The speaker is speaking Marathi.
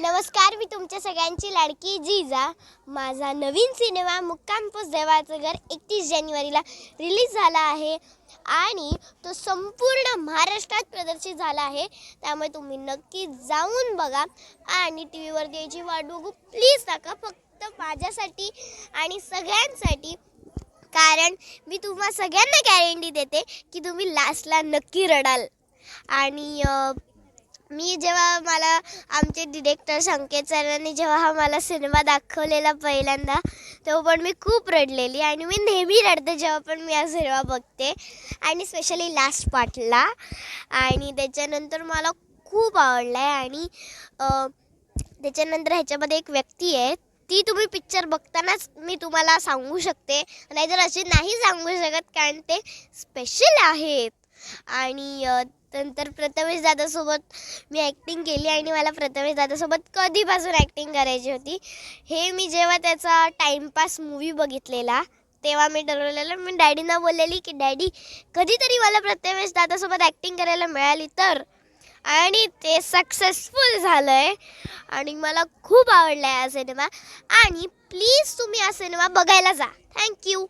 नमस्कार मी तुमच्या सगळ्यांची लाडकी जीजा. माझा नवीन सिनेमा मुक्कामपूस देवाचं घर एकतीस जानेवारीला रिलीज झाला आहे आणि तो संपूर्ण महाराष्ट्रात प्रदर्शित झाला आहे. त्यामुळे तुम्ही नक्की जाऊन बघा आणि टी व्हीवरती याची वाट बघू प्लीज नका फक्त माझ्यासाठी आणि सगळ्यांसाठी. कारण मी तुम्हा सगळ्यांना गॅरंटी देते की तुम्ही लास्टला नक्की रडाल. आणि मी जेव्हा मला आमचे डिरेक्टर संकेत सरांनी जेव्हा हा मला सिनेमा दाखवलेला पहिल्यांदा तेव्हा पण मी खूप रडलेली आणि मी नेहमी रडते जेव्हा पण मी हा सिनेमा बघते. आणि स्पेशली लास्ट पार्टला आणि त्याच्यानंतर मला खूप आवडला आहे आणि त्याच्यानंतर ह्याच्यामध्ये एक व्यक्ती आहे ती तुम्ही पिक्चर बघतानाच मी तुम्हाला सांगू शकते. नाहीतर असे नाही सांगू शकत कारण ते स्पेशल आहेत. आणि नंतर प्रथमेश दादासोबत मी ॲक्टिंग केली आणि मला प्रथमेश दादासोबत कधीपासून ॲक्टिंग करायची होती हे मी जेव्हा त्याचा टाईमपास मूवी बघितलेला तेव्हा मी ठरवलेलं मी डॅडींना बोललेली की डॅडी कधीतरी मला प्रथमेश दादासोबत ॲक्टिंग करायला मिळाली तर. आणि ते सक्सेसफुल झालं आहे आणि मला खूप आवडला आहे हा सिनेमा आणि प्लीज तुम्ही हा सिनेमा बघायला जा. थँक्यू